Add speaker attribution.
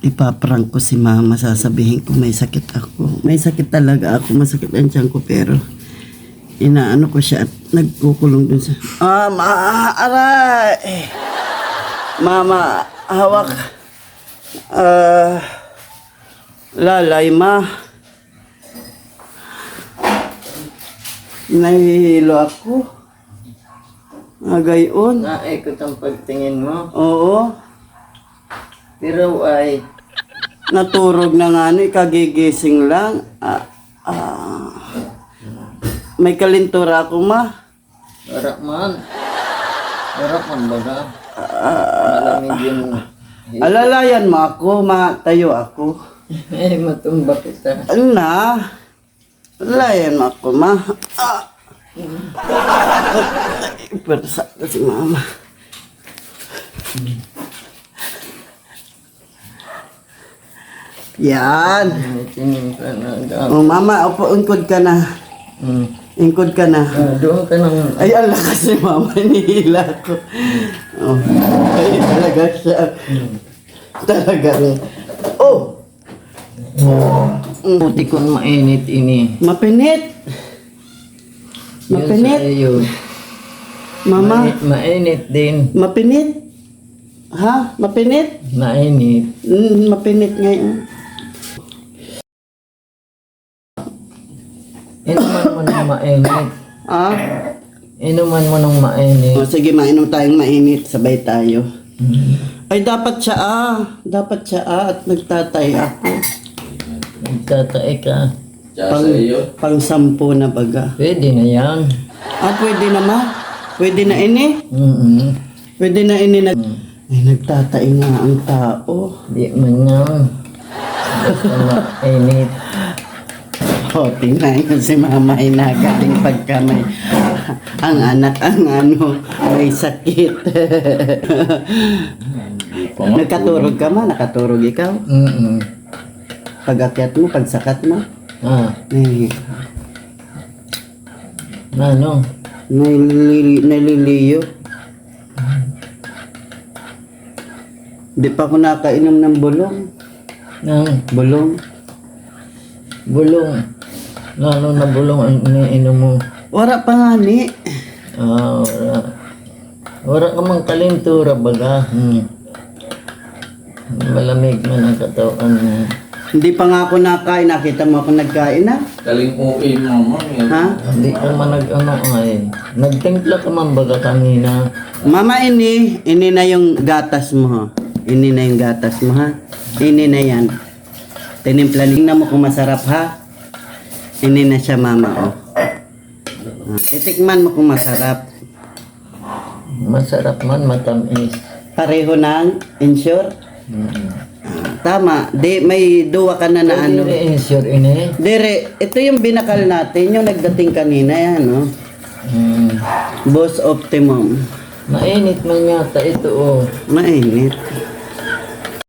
Speaker 1: ipaprank ko si mama, sasabihin ko may sakit ako. May sakit talaga ako, masakit ang tiyan ko pero inaano ko siya at nagkukulong dun sa... Ah, ma, aray! Mama, hawak. Ah, lalay ma. Nahihilo ako. Ah, gayon.
Speaker 2: Naikot ang pagtingin mo.
Speaker 1: Oo.
Speaker 2: Pero ay,
Speaker 1: Naturog na nga ni, kagigising lang. Ah, ah. May kalintura ako, ma.
Speaker 2: warak man. Warak man ba ka? Malamig yung...
Speaker 1: Alalayan mo ako, ma. Tayo ako.
Speaker 2: Eh, matumba kita.
Speaker 1: Ano na? Alalayan mo ako, ma. Ah. Persa ko si mama. Yan.
Speaker 2: Tingin ka na.
Speaker 1: Oh, mama, upo, ungkod ka na.
Speaker 2: Hmm.
Speaker 1: Ingkod ka na.
Speaker 2: Ah, doon ka nang...
Speaker 1: Ay, ala kasi mama, nihila ko. Oh, ay, talaga siya. Talaga. Oh,
Speaker 2: Puti kong mainit ini.
Speaker 1: mapinit.
Speaker 2: Yun
Speaker 1: Mapinit.
Speaker 2: sa iyo.
Speaker 1: Mama,
Speaker 2: Mai- Mainit din.
Speaker 1: mapinit. Ha? Mapinit?
Speaker 2: Mainit.
Speaker 1: Mm, mapinit ngayon.
Speaker 2: Inuman mo ng mainit.
Speaker 1: Ah?
Speaker 2: Inuman mo ng mainit.
Speaker 1: O, sige, mainom tayong mainit. Sabay tayo. Ay, dapat siya ah. Dapat siya ah. At nagtatay ako.
Speaker 2: Nagtatae ka.
Speaker 1: Pang, pang sampu na baga.
Speaker 2: Pwede na yan.
Speaker 1: Ah, pwede na ma? Pwede na ini?
Speaker 2: Mm-mm.
Speaker 1: Pwede na ini nag... Ay, nagtatay nga ang tao.
Speaker 2: Di man yan. Basta mainit.
Speaker 1: O, tingnan ko si mama ay nagaling pagka may... ang anak ang ano, may sakit. Nakaturog ka ma? Nakaturog ikaw?
Speaker 2: Mm-mm.
Speaker 1: Pag-akyat mo, pagsakat mo?
Speaker 2: Ah,
Speaker 1: Ay,
Speaker 2: ano?
Speaker 1: nalili, naliliyo. Di pa ako nakainom ng bulong.
Speaker 2: Nang
Speaker 1: Bulong.
Speaker 2: bulong. Lalo na bulong ang iniinom mo.
Speaker 1: Wala pa nga ni.
Speaker 2: Ah, wala. Wala ka mang kalintura baga. Hmm. Malamig man ang katawan mo.
Speaker 1: Hindi pa nga ako nakain. Nakita mo ako nagkain na.
Speaker 3: Kaling okay mo, ma'am.
Speaker 1: Ha?
Speaker 2: Hindi ka man nag-ano ngayon. Nagtimpla ka man baga kanina.
Speaker 1: Mama, ini. Ini na yung gatas mo, ha? Ini na yung gatas mo, ha? Ini na yan. Tinimpla na mo kung masarap, ha? Ini na siya, mama, oh. Ah, titikman mo kung masarap.
Speaker 2: Masarap man, matamis.
Speaker 1: Pareho ng insure.
Speaker 2: Mm.
Speaker 1: Tama. Di, may duwa ka na na ano.
Speaker 2: Ano? Insure ini.
Speaker 1: Dire, ito yung binakal natin, yung nagdating kanina, yan, no?
Speaker 2: Hmm.
Speaker 1: Boss Optimum.
Speaker 2: Mainit man yata ito oh.
Speaker 1: Mainit.